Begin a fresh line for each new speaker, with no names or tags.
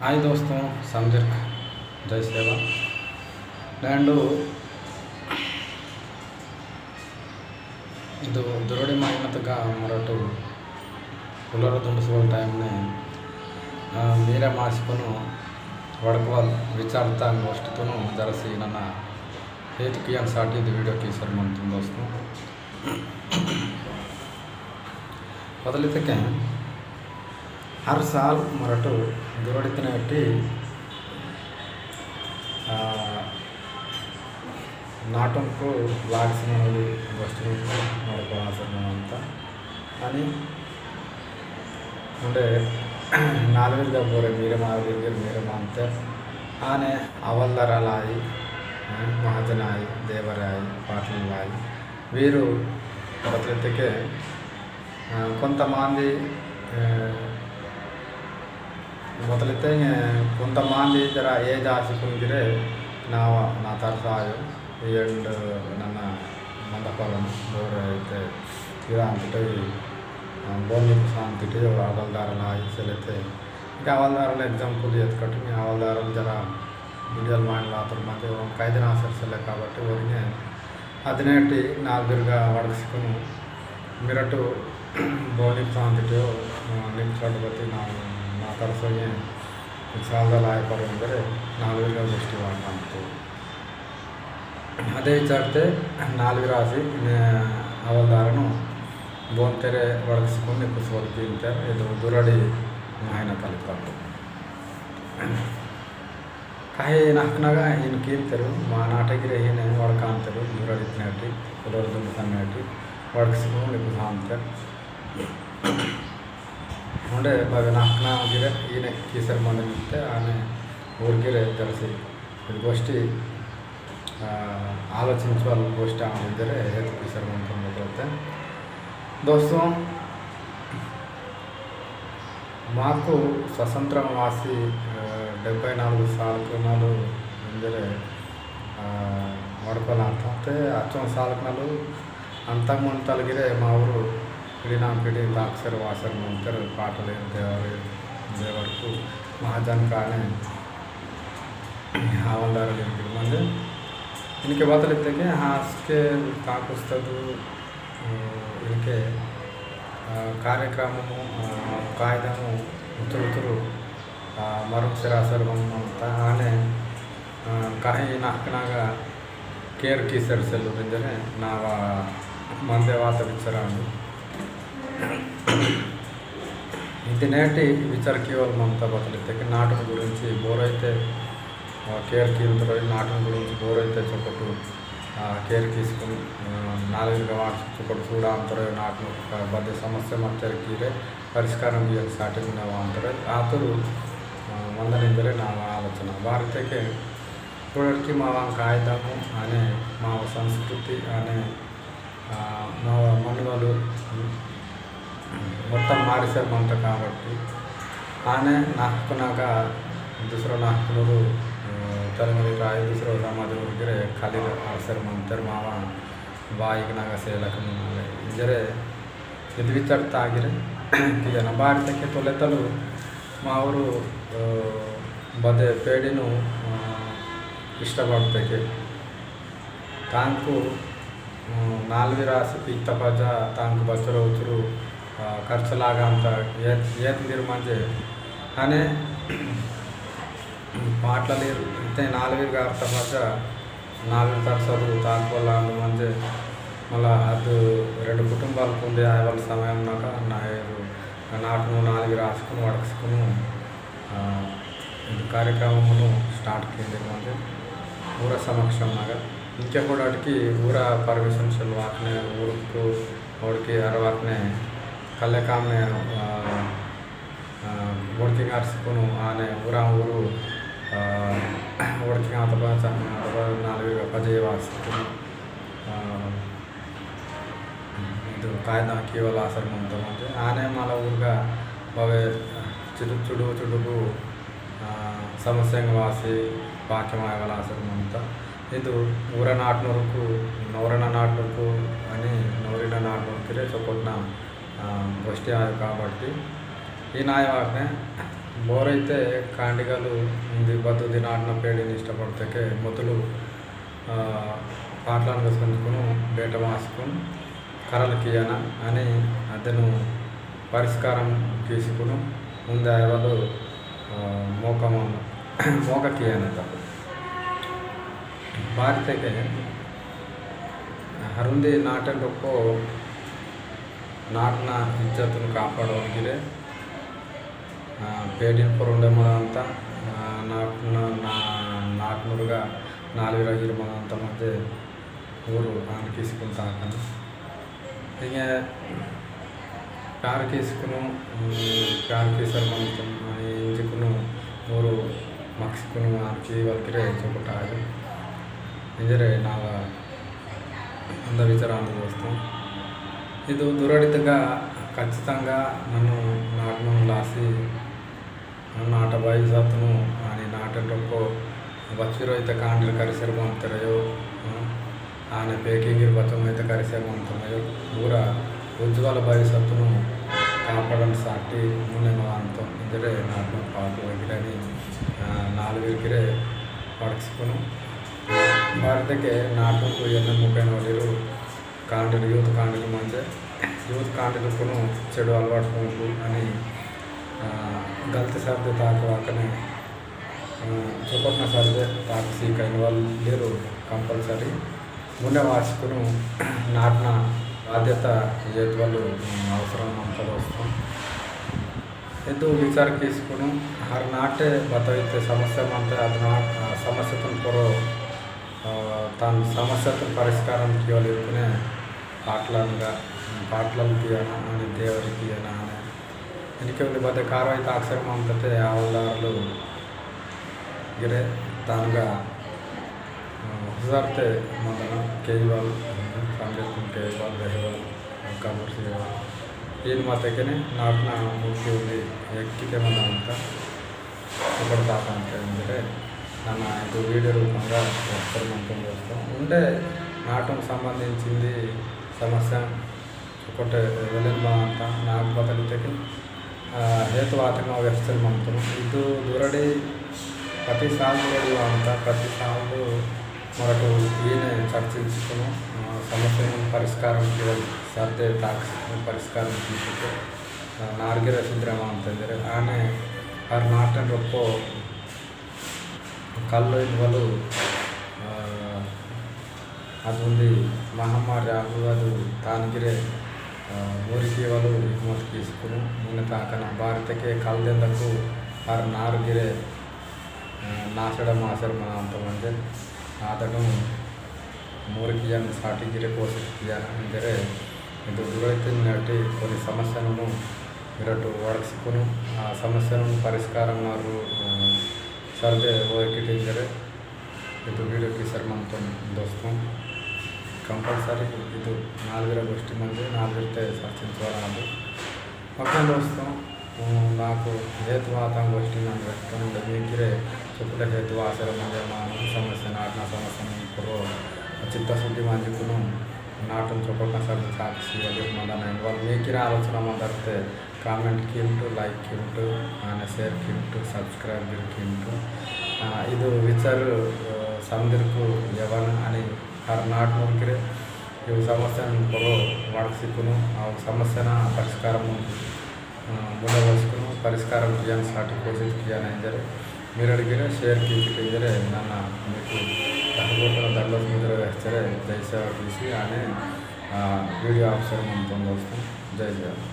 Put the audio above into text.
हाय दोस्तों समझक जय सेवा ಲ್ಯಾಂಡು ಇದು ದುರಡಿ ಮಾಡಿನ ತಗ ಮರಟು ಹುಲ್ಲರ ದುಂಡಿಸುವ ಟೈಮ್ನೆ ನೀರೇ ಮಾಡಿಸ್ಕೊಂಡು ಹೊಡ್ಕೋ ವಿಚಾರ್ತಾ ಅಷ್ಟೂ ಜರಸಿ ನನ್ನ ಹೇತಿಕಿಯನ್ನು ಸಾಟಿ ಇದು ವೀಡಿಯೋಕ್ಕೆ ಸರ್ ಮಾಡ್ತೀನಿ ದೋಸ್ತು ಮೊದಲಿದ್ದಕ್ಕೆ ಬದಲಿತಕ್ಕೆ ಹರ್ ಸಾಲ್ ಮರಟು ದುರಡಿತನ ಇಟ್ಟು నాటంకు లాగిసినవి వస్తువులు నడపాల్సిన ಅಂತ అని ఉండే ನಾಲ್ವರಿಗೆ ಬೋರೆ ಮೀರೆ ಮಾವರಿಗೆ ಮೀರೆ ಮಾಂತೆ ಆನೆ అవల్లరలాయి మహాజనాయి దేవరాయి పాటలలాయి వీరు బతులెత్తికే కొంతమంది ಮೊದಲಿದ್ದೆ కొంతమంది ಜರ ಏಜ್ ಆಸಿಕೊಂಡಿರೆ ನಾವು ನಾ ತರಸಾಯು ಎಂಡ್ ನನ್ನ ಮಂದಪರನು ಬೋರ್ ಐತೆ ಇರ ಅಂತಿಟ್ಟು ಬೋನ್ಲಿ ಅಂತಿಟ್ಟು అవల్దారాలు ఆయిసలైతే ఇంకా అవల్దారాలు ఎగ్జాంపుల్ ఎత్తుకట్టు మీ అవల్దారాలు జర ఇండియల్ మైండ్ ಆತರ ಮತ್ತೆ ಕೈದಿನ ಆಚರಿಸಲ್ಲ కాబట్టి ಊರಿಗೆ ಹದಿನೆಂಟು ನಾಲ್ಕರಿಗೆ ಒಡಗಿಸ್ಕೊಂಡು ಮಿರಟು ಬೋನಿಂಗ್ ಸಾಂತಿಟ್ಟು ನಿಲ್ಸೋದು ಬತ್ತಿ ನಾವು ಮಾತಾಡ್ಸೋಗೆ ಸಾಲದಲ್ಲಿ ಆಯ್ಪರು ಅಂದರೆ ನಾಲ್ವರಿಗೆ ದೃಷ್ಟಿ ಮಾಡ್ತು ಅದೇ ವಿಚಾರತೆ ನಾಲ್ಕು ರಾಸಿ ಅವಲ್ದಾರನು ಬೋನ್ತೆರೆ ಒಳಗಿಸ್ಕೊಂಡು ನಿಪ್ಪಿಸ್ಬೋದು ತಿಂತಾರೆ ಇದು ದುರಡಿ ఆయన కలుపుతాడు ಕಾಯಿ ನಾಲ್ಕನಾಗ ಏನು ಕೀಳ್ತಾರೆ మా నాటగిరి ಏನು ಒಳಕ ಅಂತಾರೆ ದುರಡಿತಿನಟ್ಟಿ ಕುಲರ್ ದುಂಡು ಸಣ್ಣಟ್ಟಿ ಒಳಗಿಸ್ಕೊಂಡು ನಿಪ್ಪಿಸ ಅಂತಾರೆ ఉండే బాగా నాకున గిరే ఈయన కీసర్ మంది ఇస్తే ఆమె ఊరికిరే తెలిసి. ఇది గోష్ఠి ఆలోచించే వాళ్ళు గోష్ఠి ఆమె ఇద్దరే హేతు కీసర్ మంత్రం మొదలైతే దోస్తు మాకు స్వతంత్రం వాసి డెబ్బై నాలుగు సాలకునాలు ఇందరే వడపల అంటే అచ్చం సాలకునాలు అంతమంతలగిరే మా ఊరు ಪರಿಣಾಮಪೀಡಿ लाक्षर वासन मंत्र पाटले देवर ದೇವರ್ಕು ಮಹಾಜನ್ ಕಾಣೆ ಹಾವಲ್ದಾರಲ್ಲಿ ಬಂದು ಇನ್ಕೆ ಬಾತಲಿದ್ದಕ್ಕೆ ಹಾಸಿಗೆ, ಕಾಕುಸ್ತದ್ದು ಇನ್ಕೆ ಕಾರ್ಯಕ್ರಮವು ಕಾಯ್ದವು ಉತ್ತರು ಉತ್ತರು ಮರುಕ್ಷರ ಸರ್ವಂ ಅಂತ ಆನೆ ಕಾಯಿ ನಾಲ್ಕನಾಗ ಕೇರ್ ಕೀಸರ್ಸೆಲ್ಲು ಬಿದ್ದರೆ ನಾವು ಮಂದೆ ವಾತ ವಿಚಾರ ఇది నేటి విచార కేవలం అంతా బతలితే నాటం గురించి బోరైతే కేర్ కీలుతారు నాటకం గురించి బోరైతే చొక్కటు కేర్ తీసుకుని నాలుగుగా వాటి చొక్కటు చూడ అంటారు నాటం బద్ద సమస్య మచ్చరి పరిష్కారం చేయాలి స్టార్టింగ్ అంటారు ఆతురు వందనిందరే నా ఆలోచన. భారతಕ್ಕೆ చూడడానికి మా కాగితము అనే మా సంస్కృతి అనే మా మనుగలు మొత్తం మారేశారు కాబట్టి ఆనే నాకున్నాక దుసరా నాకున్నారు తొలమది రాయి దుసరా సమాధి దగ్గర ఖాళీ మారేశారు మంతారు మావ ಬಾಯಿಗೆ ನಾಗ ಸೇಲಕ ಇಂಜರೆ ಇದು ವಿಚಾರ್ತ ಆಗಿರೆ. ಜನ ಭಾರತಕ್ಕೆ ತೊಲೆತಲು ಮಾವರು ಬದೆ ಪೇಡಿನೂ ಇಷ್ಟಪಡ್ತಕ್ಕೆ ತಾಂಕು ನಾಲ್ವಿ ರಾಸಿ ಪಿತ್ತ ಪಜ, ತಾಂಕು ಬಚ್ಚರ ಖರ್ಚಲಾಗ ಅಂತ ಏತ್ ಏತ್ ಮಂಜೆ ಅನೆ పాటలు ఇంతే నాలుగు అర్థం మధ్య నాలుగు తరచదు తాకువల్ల మంచి మళ్ళా అది రెండు కుటుంబాలకు ఉండే వాళ్ళ సమయం నాక నాటును నాలుగు రాసుకుని వడకుసుకుని కార్యక్రమమును స్టార్ట్ కింది మంది ఊర సమక్షంలాగా ఇంకా కూడా వాటికి ఊర పర్మిషన్ వాటిని ఊరుకు వాడికి ಕಲ್ಲೆ ಕಾಮ್ನೆ ವರ್ಕಿಂಗ್ ಆರ್ಸ್ಕೊಂಡು ಆನೆ ಊರ ಊರು ವರ್ಕಿಂಗ್ ಆತ ನಾಲ್ಕು ಪಜೇವಾಸ್ತು ಇದು ಕಾಯ್ದ ಕೇವಲ ಆಸರು ಅಂತ ಮತ್ತೆ ಆನೆ ಮಲ ಊರ್ಗ ಬಾವೆ ಚುಟುಕು ಚುಡುಕು ಚುಡುಕು ಸಮಸ್ಯೆಗೆ ವಾಸಿ ಬಾಕ್ಯಮಾಗಲ ಆಸರು ಅಂತ ಇದು ಊರ ನಾಟ್ನೂರಕ್ಕೂ ನವರನ ನಾಟ್ನೂರಕ್ಕೂ ಅನಿ ನವರಿನ ನಾಟ್ನೂರಕ್ಕೆ ಚೊಕೊಟ್ನ వృష్టి కాబట్టి ఈ నాయవాకనే మోరైతే కాండిగలు బద్దు దినాడిన పేడిని ఇష్టపడితే మొదలు పాటలను సంచుకును బేట మాసుకుని కర్రలు కియన అని అతను పరిష్కారం తీసుకును. ముందు ఎవరు మోకము మోక కియనట భారతకే అరుంది ನಾಟ ಲೋಕ ನಾಟಿನ ಇಜ್ಜತನ್ನು ಕಾಪಾಡೋರಿಗೆ పేడిన పొరుండే మదంతా నాటున నాటునురుగా నాలుగు రగిరి మదంతా మధ్య ఊరు ఆయన తీసుకుంటా అక్కడ ఇంకా ಕಾರ್ ಕೇಸ್ಕು ಕಾರ್ ಕೇಸರ್ ಬಂತು ಇಂಜಿಕ್ಕೂ ಮೂರು ಮಕ್ಸ್ಕು ಆರ್ಚಿ ವರ್ಕಿರೆ ಚೊಕಟಾಗಿ ఇంజరే నాగా అంద విచారానికి వస్తాం ఇది దురడితగా ఖచ్చితంగా నన్ను నాటను లాసి నాట బాయి సాతును అని నాటకు బచ్చిరో అయితే కాండ్రి కరిసెరము ఆయన పేకింగిరి బతం అయితే కరిసెరము అంతమయో ఊర ఉజ్వల బాయి సత్తును కాపాడడం సాటి నూనె అంత ఇద్దరే నాకు పాటు వగిలని నాలుగురికిరే పడచుకును భారతకే నాటు ఎన్నో ముప్పై నోళ్ళు కాండలు యూత్ కాండలు మధ్య యూత్ కాంటలకును చెడు అలవాటు పోదు అని గల్తీ సార్ది తాకు అక్కనే చూపట్న సార్దే తాకు సీక్ అయిన వాళ్ళు లేరు కంపల్సరీ. ముందే వార్షికను నాటిన బాధ్యత చేతి వాళ్ళు అవసరం అంతా వస్తాం. ఎందుకు విచార తీసుకుని ఆ నాటే బతైతే సమస్య అంతా అతను సమస్యతో పొర తన సమస్యతో పరిష్కారం ఇవ్వలేకునే పాటలుగా పాటలకి అని దేవుడికి అని అనే. ఎనిక ఉంది పెద్ద కారం అయితే అక్షరం ఉంటుంది ఆవులదారులు గిరే తానుగా హుజార్తే మొదల కేజీవాల్ పండిస్తుంది కేజీవాల్ బెహవాల్ కబుర్ చేయవాల్ ఈయన మా దగ్గర నాటిన మూర్తి ఉంది ఎక్కితేమన్నా అంత ఇప్పుడు తాత అంటే నన్న ఇప్పుడు వీడియో రూపంగా ఎక్స్పెరిమెంట్ చేస్తాం. ఉండే నాటం సంబంధించింది సమస్య ఒకటి వెళ్ళిన ಅಂತ ನಾಲ್ಕು ಬದಲಿದ್ದಕ್ಕೆ ಹೇತುವಾತನ ಎಕ್ಸ್ಪೆರಿಮೆಂಟ್ ಇದು ದುರಡಿ ಪ್ರತಿ ಸಾಲು ಅಂತ ಪ್ರತಿ ಸಾಲು మనకు ఈయన చర్చించుకుని సమస్యను పరిష్కారం సాధ్య తాక్ష పరిష్కారం తీసుకుంటే ನಾರ್ಗೆರೆ ಸುಂದ್ರಮ ಅಂತಂದರೆ ಆನೆ ಅವ್ರ ನಾಟನ್ ರೊಪ್ಪ ಕಲ್ಲು ಇದ್ವಲು ಅದೊಂದು మహమ్మారి ఆకు అది తానగిరే ఊరికి వాళ్ళు దిగుమతి తీసుకుని ముందు తాకన భారతకే కల్దెందకు వారు నారుగిరే నాశడం ఆసరం అంతమంది ಆತನು ಮೂರಿಗೆ ಜನ ಸಾಟಿಗಿರಿ పోషిస్తున్నాను ಅಂದರೆ ಇದು దురైతున్నట్టు కొన్ని సమస్యలను మీరటు ಒಡಗಿಸಿಕೊಂಡು ಆ ಸಮಸ್ಯೆಯನ್ನು ಪರಿಷ್ಕಾರ ಮಾರು ಸರ್ದೆ ಹೋಗಿಟ್ಟಿದ್ದರೆ ಇದು వీడియోకి శర్మంతో దోస్తాం కంపల్సరీ ఇది నాలుగుర గోష్ఠి మంది నాలుగురితే చర్చించాలి పక్కన దోస్తాం నాకు ಹೇತುವಾತ ಗೋಷ್ಠಿ ನಾನು ವ್ಯಕ್ತಗೊಂಡು ಬೇಕಿರೆ ಚುಕ್ಕಟ ಹೇತು ಆಸರ ಮಂಜ ಮಾನು ಸಮಸ್ಯೆ ನಾಟಿನ ಸಮಸ್ಯೆ ಕೊರೋ ಚಿತ್ತಶುದ್ಧಿ ಮಾಂಜಿಕ್ಕೂ ನಾಟನ್ ಚೊಕೊಟ್ನ ಸರ್ದು ಸಾಧಿಸಿ ಅಲ್ಲಿ ಮಂದನ వాళ్ళు మీకిన ఆలోచన మాట్లాడితే కామెంట్ కింటు లైక్ కింటు ಆನೆ ಶೇರ್ ಕಿಂಟು ಸಬ್ಸ್ಕ್ರೈಬ್ ಕಿಂಟು ಇದು ವಿಚಾರ ಸಂದಿರ್ಕು ಯವನ అని ಹರ್ ನಾಟ್ ನೋಡ್ಕಿರೆ ಇವು ಸಮಸ್ಯೆನ ಕೊರೋ ಒಡಗಿಸಿಕ್ಕೂ ಆ ಸಮಸ್ಯೆನ ಪರಿಷ್ಕಾರ ಮುಂದುವರಿಸ್ಕೊಂಡು ಪರಿಷ್ಕಾರ ಕಿಯಾನ್ ಸ್ಟಾರ್ಟ್ ಕೋಚಿಂಗ್ ಕಿಯಾನ್ ಎಂದರೆ మీరు అడిగిన షేర్ కీపిటింజరే నన్న మీకు తగ్గకుండా దండల ముద్ర వేస్తారే జై సేవ తీసి అనే వీడియో ఆప్షన్ మనతో వస్తాం జై జవాన్